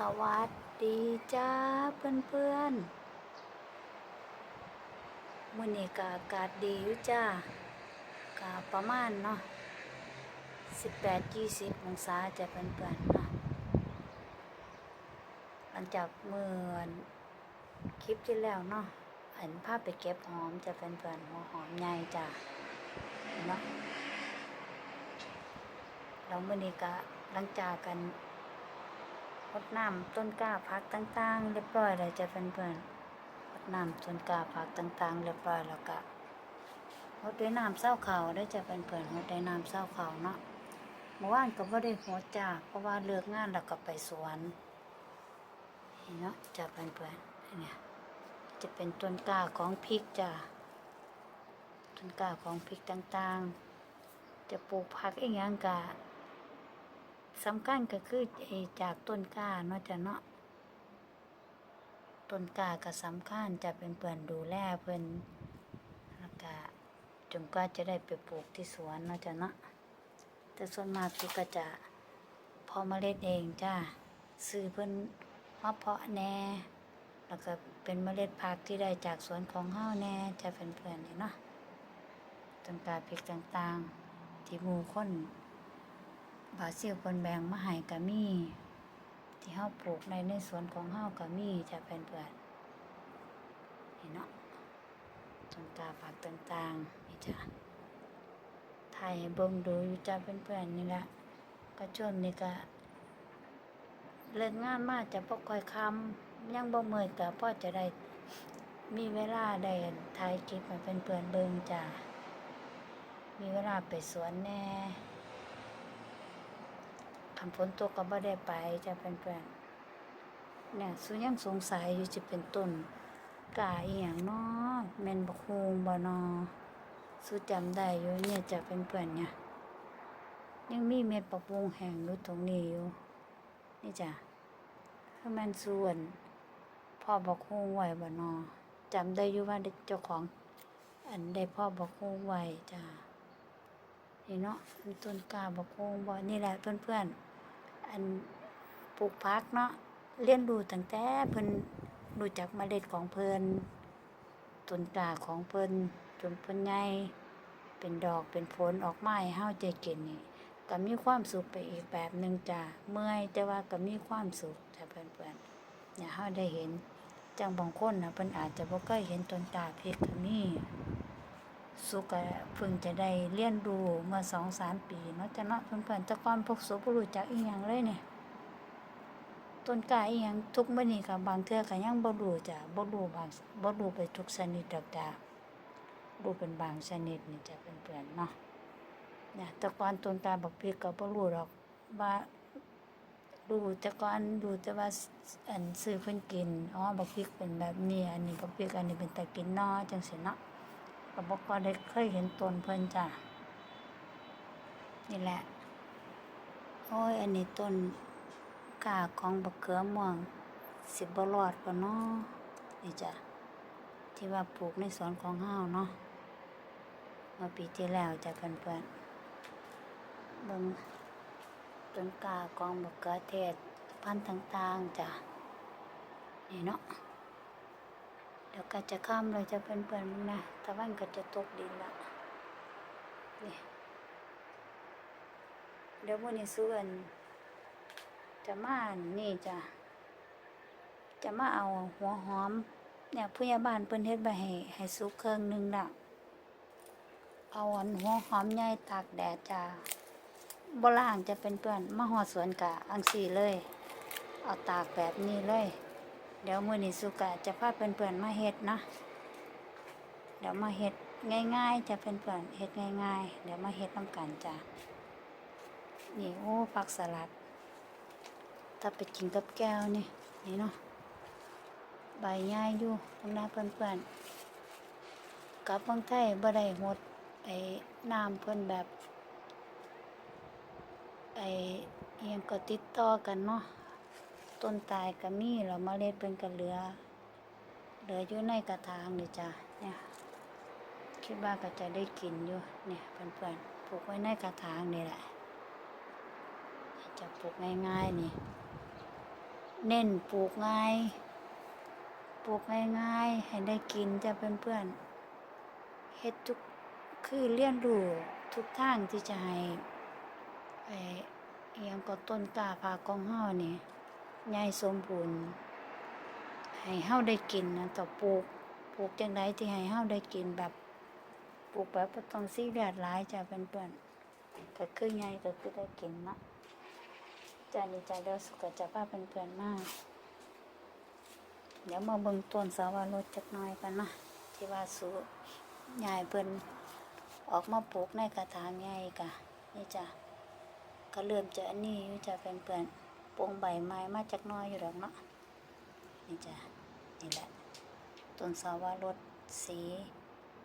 สวัสดีจ้าเพื่อนเพื่อนๆมื้อนี้ก็อากาศดีอยู่จ้าก็ประมาณเนาะ18-20องศาจะเพื่อนเพื่อนๆเนาะหลังจากเมื่อคลิปที่แล้วเนาะเห็นภาพไปเก็บหอมจะเพื่อนเพื่อนๆหัวหอมใหญ่จ้าเนาะแล้วมื้อนี้ก็หลังจากกัน รดน้ำต้นกล้าพักต่างๆ เรียบร้อยแล้วจะเป็นเพื่อนๆรดน้ำต้นกล้าพักต่างๆ เรียบร้อยแล้วก็รดด้วยน้ำเศร้าเขาได้จะเป็นเพื่อนรดด้วยน้ำเศร้าเขาเนาะเมื่อวานก็บ่ได้หัวจ้าเพราะว่าเลิกงานแล้วก็ไปสวนเนาะจะเป็นเพื่อนๆเนี่ยจะเป็นต้นกล้าของพริกจ้าต้นกล้าของพริกต่างๆ จะปลูกผักอีกอย่างกะ สำคัญก็คือจากต้นกล้าเนาะจ้ะเนาะต้นกล้าก็สำคัญจะเป็นเพื่อนดูแลเพิ่อนแล้วก็จนกว่าจะได้ไปปลูกที่สวนเนาะจ้ะเนาะแต่ส่วนมากพี่ก็จะพอเมล็ดเองจ้าซื้อเพิ่อนมาเพาะแหน่ แล้วก็เป็นเมล็ดผักที่ได้จากสวนของเฮาแน่จะเป็นเพื่อนเนาะต้นกล้าพริกต่างๆ ที่หมู่คน บาซิลเพิ่นแบ่งมาให้ก็มี ที่เฮาปลูกในในสวนของเฮาก็มีจะเป็นเพื่อนๆนี่เนาะต้นกาผักต่างๆนี่จ้ะถ่ายให้เบิ่งดูอยู่จ้ะเพื่อนๆนี่แหละก็ช่วงนี้ก็เลิกงานมาจะบ่ค่อยคำยังบ่เมื่อยก็พอจะได้มีเวลาได้ถ่ายคลิปให้เพื่อนๆเบิ่งจ้ะมีเวลาไปสวนแน่ คำฝนตกก็บ่ได้ไปจะเป็นเพื่อนๆเนี่ยสุยังสงสัยอยู่จะเป็นต้นกาอีหยังเนาะแม่นบกฮูงบ่นาะสุจำได้อยู่เนี่ยจะเป็นเพื่อนเนี่ยยังมีเม็ดปักบุงแห้งอยู่ตรงนี้อยู่นี่จ้ะคือมันส่วนพ่อบกฮูงไว้บ่นาะจำได้อยู่ว่าเจ้าของ อันได้พ่อบกฮูงไว้จ้ะ นี่เนาะมีต้นกาบอกโคงบ่นี่แหละเพื่อนๆ อันปลูกพักเนาะเรียนรู้ตั้งแต่เพิ่นรู้จักเมล็ดของเพิ่นต้นกาของเพิ่นจนเพิ่นใหญ่เป็นดอกเป็นผลออกมาให้เฮาใจกินนี่ก็มีความสุขไปอีกแบบหนึ่งจ้ะเมื่อยแต่ว่าก็มีความสุขจ้ะเพื่อนๆเนี่ยเฮาได้เห็นจังบางคนนะเพิ่นอาจจะบ่เคยเห็นต้นกล้าพริกก็มี สุกก็เพิ่งจะได้เรียนรู้เมื่อสองสามปีเนาะจะเนาะเพื่อนๆแต่ก่อนพวกสุบ่รู้จักอีหยังเลยเนี่ยต้นกล้าอีหยังทุกมื้อนี้ก็บางเทื่อก็ยังบ่รู้จ้ะบ่รู้บางบ่รู้ไปทุกชนิดดอกจ้ะรู้เป็นบางชนิดนี่จ้ะเพื่อนๆเนาะเนี่ยต่ก่อนต้นกล้าบักพริกก็บ่รู้ดอกว่ารู้แต่ก่อนรู้แต่ว่าอันซื้อเพิ่นกินอ๋อบักพริกเป็นแบบนี้อันนี้บักพริกอันนี้เป็นตะกินเนาะจังซี่เนาะ ก็บอกก็ได้เคยเห็นตนเพิ่นจ้ะนี่แหละ โอ้ย อันนี้ต้นกาของบักเขือม่วง สิบบรอดปะเนาะนี่จ้ะที่ว่าปลูกในสวนของเฮาวเนาะเมื่อปีที่แล้วจะเพื่อนเพื่อนๆเบิ่งต้นกาของบักเขือเทศพันธุ์ต่างๆจ้ะนี่เนาะ ดี๋ยวก็จะข้ามเลยจะเป็นเพื่อนๆนะตะวันก็จะตกดินละนี่เดี๋ยววันนี้ส่วน จะมานี่จะจะมาเอาหัวหอม เนี่ยผู้ใหญ่บ้านเพิ่นเฮ็ดไว้ให้ให้สุกเครื่องนึงละเอาอันหัวหอมใหญ่ตากแดดจ้าบ่ล่างจะเป็นเพื่อนมาหอดสวนกะอังสีเลย เอาตากแบบนี้เลย เดี๋ยวมือนี้สุกะจะพาเพื่อนๆมาเฮ็ดนะเดี๋ยวมาเฮ็ดง่ายๆ จะเพื่อนๆเฮ็ดง่าย ๆ เดี๋ยวมาเฮ็ดนำกันจ้ะนี่โอ้ผักสลัด ถ้าไปกินกับแก้วนี่นี่เนาะใบใหญ่อยู่พวกนั้นเพื่อนๆกับบางไทยบ่ได้หดไอ้น้ำเพิ่อนแบบไอ้เอียงก็ติดต่อกันเนาะ ต้นตายก็มีแล้วเมล็ดเป็นก็เหลือ เหลืออยู่ในกระถางนี่จ้ะเนี่ยคิดว่าก็จะได้กินอยู่เนี่ยเพื่อนๆปลูกไว้ในกระถางนี่แหละ จะปลูกง่ายๆนี่ เน้นปลูกง่ายปลูกง่ายๆให้ได้กินจะเพื่อนๆเฮ็ดทุกคือเรียนรู้ทุกทางที่จะให้ไอ้ยังก็ต้นกล้าพากองเฮานี่ ใหญ่สมบูรณ์ให้เฮาได้กินนะต่อปลูกปลูกจังไดที่ให้เฮาได้กินแบบปลูกแบบบ่ต้องซีเรียสหลายจ้ะเพื่อนๆก็คือใหญ่ก็คือได้กินนะจ้ะนี่จ้ะเดี๋ยวสุขจะพาเพื่อนๆมาเดี๋ยวมาเบิ่งต้นสาวารสจักหน่อยกันนะที่ว่าสูใหญ่เพิ่นออกมาปลูกในกระถางใหญ่กะนี่จ้ะก็เริ่มจะอันนี้อยู่จะเป็นเปื่อนๆ ปงใบไม้มาจากน้อยอยู่ดอกเนาะนี่จ้ะนี่แหละต้นสาวรสสี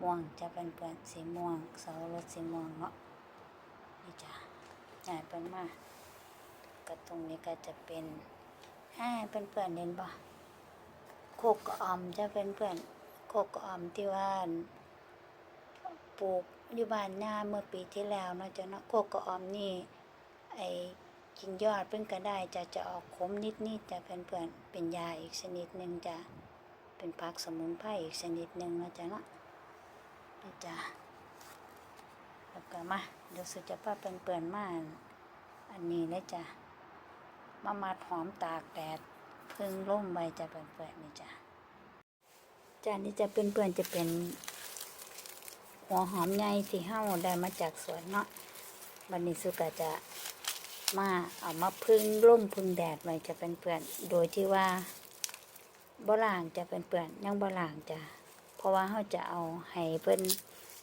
ม่วงจะเป็นเปื่อนสีม่วงสาวรสสีม่วงเนาะนี่จ้ะใหญ่เป็นมากก็ตรงนี้ก็จะเป็นห้าเป็นเปื่อนเห็นปะโคกออมจะเป็นเปื่อนโคกออมที่ว่าปลูกอยู่บ้านย่าเมื่อปีที่แล้วเนาะจ้ะเนาะโคกออมนี่ไอ กินยอดเพิ่งก็ได้จะจะออกขมนิดๆแต่เพื่อนๆเป็นยาอีกชนิดหนึ่งจะเป็นผักสมุนไพรอีกชนิดหนึ่งนะจ๊ะเนาะนี่จ้ะแล้วก็มาเดี๋ยวสุจะพาเปื่อนๆมาอันนี้เลยจ้ะมามัดหอมตากแดดพึ่งร่มใบจะเปื่อนๆนี่จ้ะจ้ะนี่จะเป็นเปื่อนๆจะเป็นหัวหอมใหญ่ที่เฮาได้มาจากสวนเนาะวันนี้สุกะจะ มาเอามาพึ่งร่มพึ่งแดดไว้จะเป็นเปื่อนโดยที่ว่าบ่ล่างจะเป็นเปื่อนยังบ่ล่างจะเพราะว่าเขาจะเอาให้เพิ่น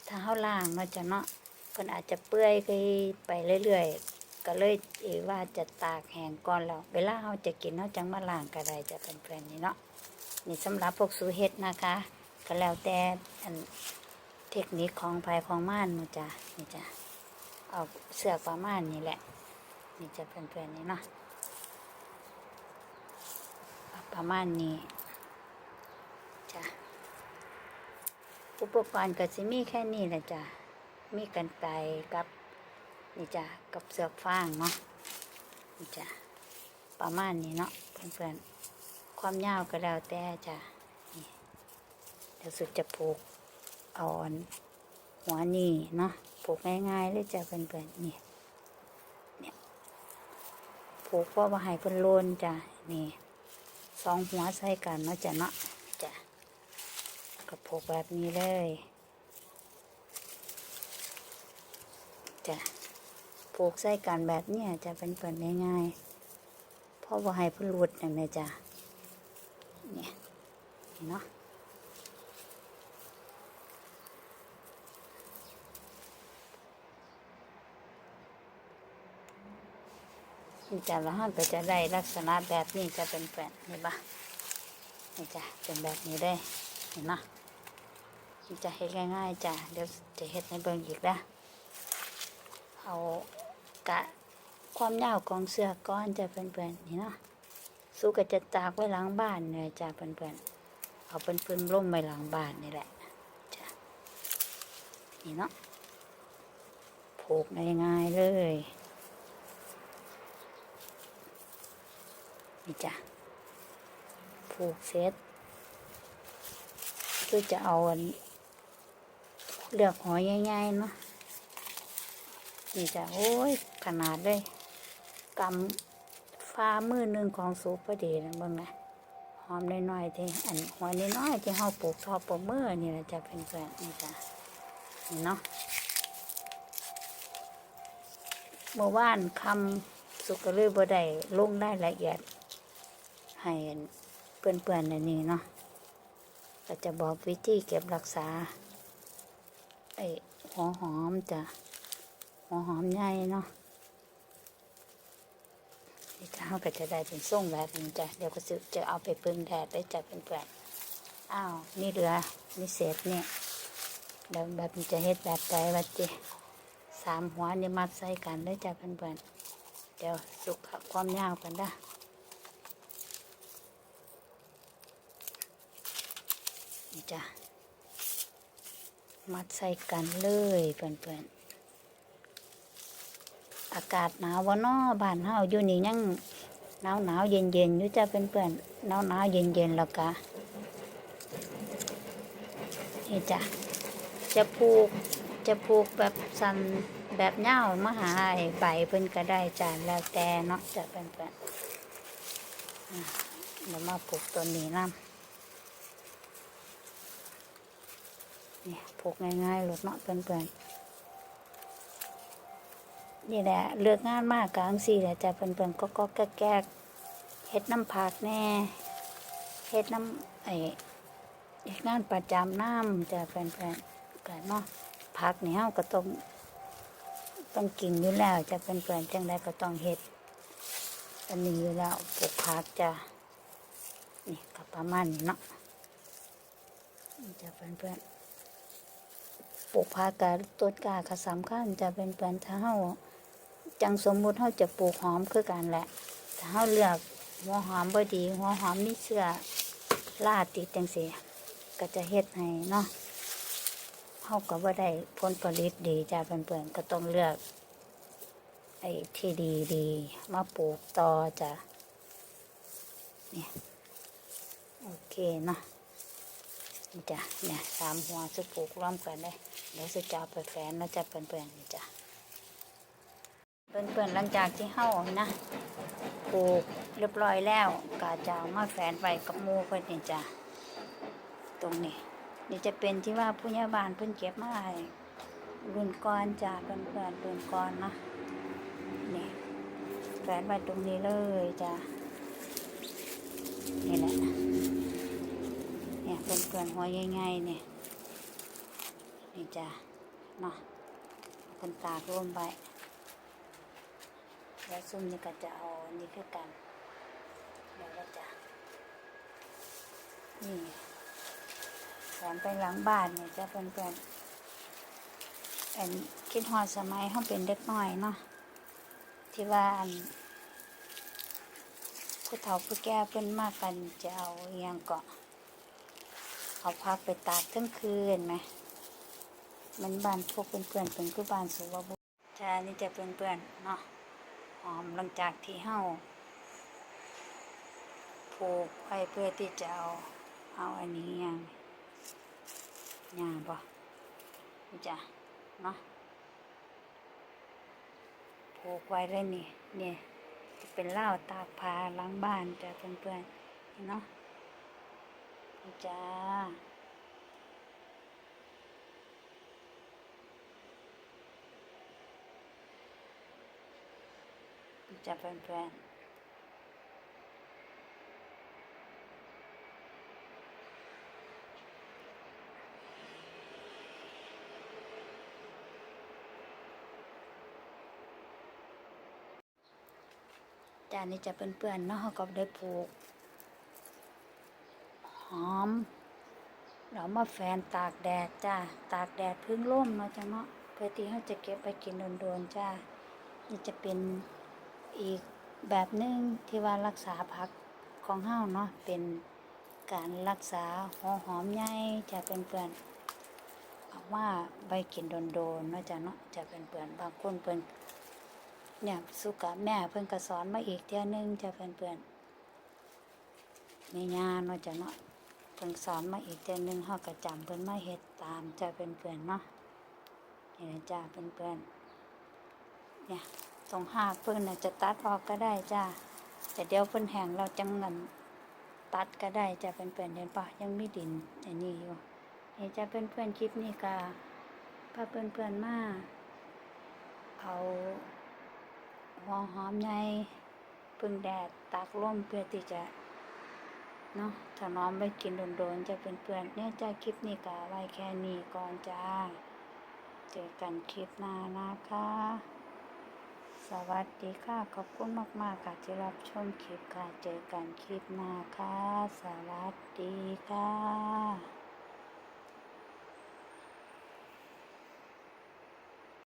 ถ้าเขาล่างเนาะจะเนาะเพิ่นอาจจะเปื่อยไปเรื่อยๆก็เลยเอว่าจะตากแห้งก่อนแล้วเวลาเขาจะกินเขาจังมาล่างก็ได้จะเป็นเปื่อนนี่เนาะนี่สำหรับพวกสูเฮ็ดนะคะ ก็แล้วแต่อันเทคนิคของภายของม่านนะจ๊ะนี่จ้ะเอาเสือกประมาณนี้แหละ นี่จะเพื่อนๆนี่เนาะประมาณนี้จ้ะอุปกรณ์ก็จะมีแค่นี้แหละจ้ะมีกันไกกับนี่จ้ะกับเสือกฟางเนาะนี่จ้ะประมาณนี้เนาะเพื่อนๆความยาวก็แล้วแต่จ้ะนี่เดี๋ยวสุดจะผูกอาอันหัวนี่เนาะปลูกง่ายๆเลยจ้ะเพื่อนๆนี่เนี่ ปลูกเพราะว่าให้เพิ่นโลนจ้ะนี่สองหัวใส่กันเนาะจ้ะเนาะจ้ะก็ปลูกแบบนี้เลยจ้ะปลูกใส่กันแบบเนี้ยจะเป็นเปิดง่ายๆเพราะว่าให้เพิ่นรูดนั่นแหละจ้ะเนี่ยเนาะ นี่จ้ะแล้วเราก็จะได้ลักษณะแบบนี้จะเป็นแปลนนี่ปะนี่จ้ะเป็นแบบนี้ได้เห็นไหมนี่จะเฮ็ดง่ายๆจ้ะเดี๋ยวจะเฮ็ดในเบิ่งอีกนะเอากะความยาวของเสื้อก้อนจะเป็นแปลนนี่เนาะสู้ก็จะตากไว้หลังบ้านเนี่ยจ้ะเป็นแปลนเอาเป็นพื้นร่มไว้หลังบ้านนี่แหละจ้ะนี่เนาะผูกง่ายๆเลย นี่จ้ะผูกเสร็จะเอาอันเลือกหอยง่ายๆเนาะนี่จ้ะโอ้ย ขนาดเลยกำฟ้ามือหนึ่งของสูบพอดีนะเบิ่งนะหอมน้อยๆที่อันหอยน้อยๆที่เฮาปลูกทอปลมือนี่แหละจะเป็นเพื่อนนี่จ้ะนี่เนาะเมื่อวานคำสุกก็เลยบ่ได้ลงได้ละเอียด ให้เพื่อนๆในนี้เนาะก็จะบอกวิธีเก็บรักษาไอ้หัวหอมจะหัวหอมใหญ่เนาะนี่จ้าก็จะได้เป็นส่งแบบนี้จ้ะเดี๋ยวก็จะจะเอาไปพึ่งแดดได้จ้ะเพื่อนๆอ้าวนี่เหลือนี่เศษเนี่ยเดี๋ยวแบบจะเฮ็ดแบบใดวัดจิสามหัวนี่มัดใส่กันได้จ้ะเพื่อนๆเดี๋ยวสุกความยาวกันได้ จ้ะ มัดใส่กันเลยเพื่อนๆ อากาศหนาววะเนาะบ้านเฮาอยู่นี่ยังหนาวหนาวเย็นเย็นๆอยู่จ้าเพื่อนๆหนาวหนาวเย็นเย็นๆแล้วก็นี่จ้ะ จะผูกจะผูกแบบสันแบบเง่ามาหาไอใบเพิ่นก็ได้จ้าแล้วแต่เนาะจ้ะเพื่อนๆเดี๋ยวมาผูกตัวนี้นํนี่ ผูกง่ายๆลูกเนาะเพื่อนๆนี่แหละเลือกงานมากกลางสี่แหละจะเพิ่นๆก็ก็แก๊กแก๊กเฮ็ดน้ำผักแน่เฮ็ดน้ำไอเฮ็ดงานประจำน้ำจะเพิ่นๆก็เนาะผักนี่เฮาก็ต้องต้องกินอยู่แล้วจะเพิ่นๆจังไดก็ต้องเฮ็ด อันนี้อยู่แล้วปลูกผักจะนี่ก็ประมาณนี้เนาะนี่จะเพิ่นๆ ปลูกผักกับต้นกาก็สำคัญจะเป็นเพื่อนถ้าเฮาจังสมมุติเฮาจะปลูกหอมคือกันแหละถ้าเฮาเลือกหัวหอมบ่ดีหัวหอมมีเชื้อราติดจังซี่ก็จะเฮ็ดให้เนาะเฮาก็บ่ได้ผลผลิตดีจ้าเพื่อนๆก็ต้องเลือกไอ้ที่ดีดีมาปลูกต่อจ้ะนี่ยโอเคเนาะนี่จ้ะเนี่ยสามหัวจะปลูกร่วมกันได้ เดี๋ยวจะจะเอาไปแฝนแล้วจะเพื่อนๆนี่จ้ะเพื่อนๆหลังจากที่เฮานะปลูกเรียบร้อยแล้วก็จะเอามาแฝนไว้กับมูเพิ่นนี่จ้ะตรงนี้นี่จะเป็นที่ว่าผู้ใหญ่บ้านเพิ่อนเก็บมาให้รุ่นก่อนจ้ะเพื่อนๆรุ่นก่อนนะนี่แฝนไว้ตรงนี้เลยจ้ะนี่แหละเนี่ยเพื่อนๆหัวใหญ่ๆเนี่ย นี่จ้ะเนาะเพิ่นตากรวมไว้แล้วซุ่มนี่ก็จะเอาอันนี้คือกันเดี๋ยวจะนี่แถมไปหลังบ้านเนี่ยจะเป็นเป็นอันคิดฮอดสมัยเขาเป็นเด็กน้อยเนาะที่ว่าอันผู้เฒ่าผู้แก่เพิ่นมากกันจะเอาอหยังเกาะเอาพักไปตากทั้งคืนไหม มันบานพวกเพื่อนๆเป็นคือบานสุวบุใช่นี่จะเปื่อนๆเนาะหอมหลังจากที่เฮาผูกไว้เพื่อที่จะเอาเอาอันนี้ยังย่างบ่จ้ะเนาะผูกไว้เลยนี่เนี่ยจะเป็นเหล้าตากผ้าล้างบ้านจ้ะเพื่อนๆเนาะอีจ้า จ้ะเพื่อนๆจานนี้จะเป็นเปื่อนๆเนาะก็ได้ปลูก หอม เรามาแฟนตากแดดจ้าตากแดดพึ่งร่มเนาะจ้าเนาะเพื่อที่เขาจะเก็บไปกินโดนๆจ้านี่จะเป็น อีกแบบหนึ่งที่ว่ารักษาผักของเฮาเนาะเป็นการรักษาหัวหอมใหญ่จะเป็นเปื่อนเอาว่าใบกินโดนๆเนาะจ้าเนาะจะเป็นเปื่อนบางคนเปิ้นเนี่ยสุกะแม่เพิ่นก็สอนมาอีกเที่ยหนึงจะเพื่อนๆแม่ย่าเนาะจ้ะเนาะเพิ่นสอนมาอีกเที่ยหนึงเฮาก็จำเพิ่นมาเฮ็ดตามจะเพื่อนเนาะนี่นะจ้าเพื่อนเนี่ย ตรงหากเพิ่นน่ะจะตัดออกก็ได้จ้าแต่เดี๋ยวเพิ่นแห้งเราจังเงินตัดก็ได้จะเป็นเพื่อนเห็นปะยังมีดินอันนี้อยู่นี่จะเพื่อนคลิปนี้ก็พาเพื่อนๆมาเอาหัวหอมใหญ่พึ่งแดดตากร่มเพื่อที่จะเนาะถนอมไปกินโดนๆจะเป็นเพื่อนเนี่ยจ้าคลิปนี้ก็ไว้แค่นี้ก่อนจ้า เจอกันคลิปหน้านะคะ สวัสดีค่ะ ขอบคุณมาก ๆ ค่ะที่รับชมคลิปค่ะ เจอกันคลิปหน้าค่ะ สวัสดีค่ะ